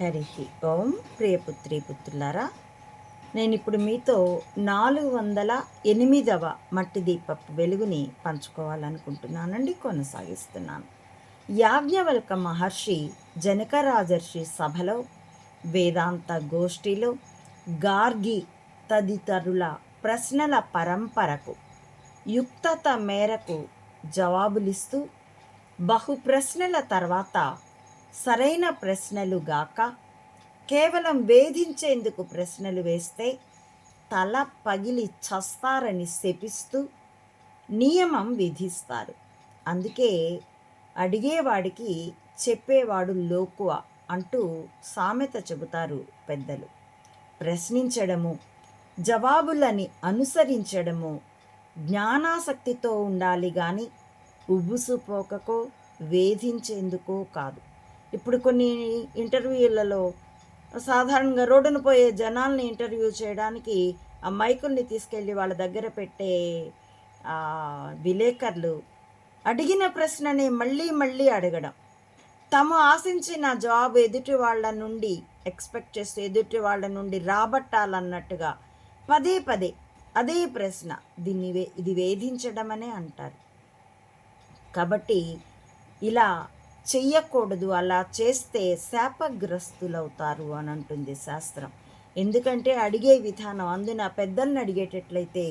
హరి ఓం. ప్రియపుత్రి పుత్రులారా నేను ఇప్పుడు మీతో నాలుగు వందల ఎనిమిదవ మట్టి దీపపు వెలుగుని పంచుకోవాలనుకుంటున్నానండి కొనసాగిస్తున్నాను. యాజ్ఞవల్క మహర్షి జనక రాజర్షి సభలో వేదాంత గోష్ఠిలో గార్గి తదితరుల ప్రశ్నల పరంపరకు యుక్తత మేరకు జవాబులిస్తూ బహు ప్రశ్నల తర్వాత సరైన ప్రశ్నలు గాక కేవలం వేధించేందుకు ప్రశ్నలు వేస్తే తల పగిలి చస్తారని శపిస్తూ నియమం విధిస్తారు. అందుకే అడిగేవాడికి చెప్పేవాడు లోకువ అంటూ సామెత చెబుతారు పెద్దలు. ప్రశ్నించడము జవాబులని అనుసరించడము జ్ఞానాసక్తితో ఉండాలి కానీ ఉబ్బుసుపోకకో వేధించేందుకో కాదు. ఇప్పుడు కొన్ని ఇంటర్వ్యూలలో సాధారణంగా రోడ్డున పోయే జనాల్ని ఇంటర్వ్యూ చేయడానికి ఆ మైకుల్ని తీసుకెళ్ళి వాళ్ళ దగ్గర పెట్టే విలేకరులు అడిగిన ప్రశ్నని మళ్ళీ మళ్ళీ అడగడం. తాము ఆశించిన జాబ్ ఎదుటి వాళ్ళ నుండి ఎక్స్పెక్ట్ చేస్తూ ఎదుటి వాళ్ళ నుండి రాబట్టాలన్నట్టుగా పదే పదే అదే ప్రశ్న దీన్ని వే ఇది వేధించడం అనే అంటారు. కాబట్టి ఇలా చెయ్యకూడదు. అలా చేస్తే శాపగ్రస్తులవుతారు అని అంటుంది శాస్త్రం. ఎందుకంటే అడిగే విధానం అందున పెద్దల్ని అడిగేటట్లయితే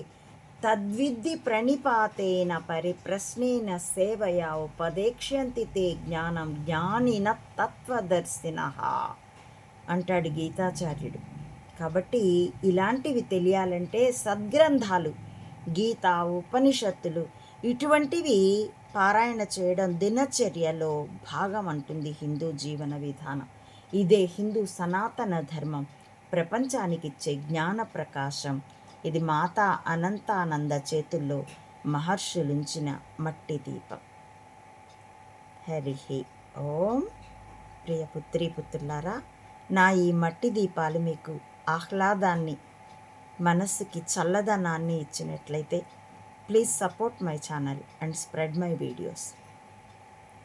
తద్విద్ధి ప్రణిపాతేన పరిప్రశ్నేన సేవయా ఉపదేక్ష్యంతి తే జ్ఞానం జ్ఞానిన తత్వదర్శిన అంటాడు గీతాచార్యుడు. కాబట్టి ఇలాంటివి తెలియాలంటే సద్గ్రంథాలు గీత ఉపనిషత్తులు ఇటువంటివి పారాయణ చేయడం దినచర్యలో భాగం అంటుంది హిందూ జీవన విధానం. ఇదే హిందూ సనాతన ధర్మం. ప్రపంచానికి ఇచ్చే జ్ఞాన ప్రకాశం. ఇది మాతా అనంతానంద చేతుల్లో మహర్షులుంచిన మట్టి దీపం. హరి ఓం. ప్రియ పుత్రి పుత్రులారా నా ఈ మట్టి దీపాలు మీకు ఆహ్లాదాన్ని మనస్సుకి చల్లదనాన్ని ఇచ్చినట్లయితే Please support my channel and spread my videos.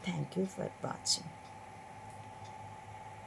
Thank you for watching.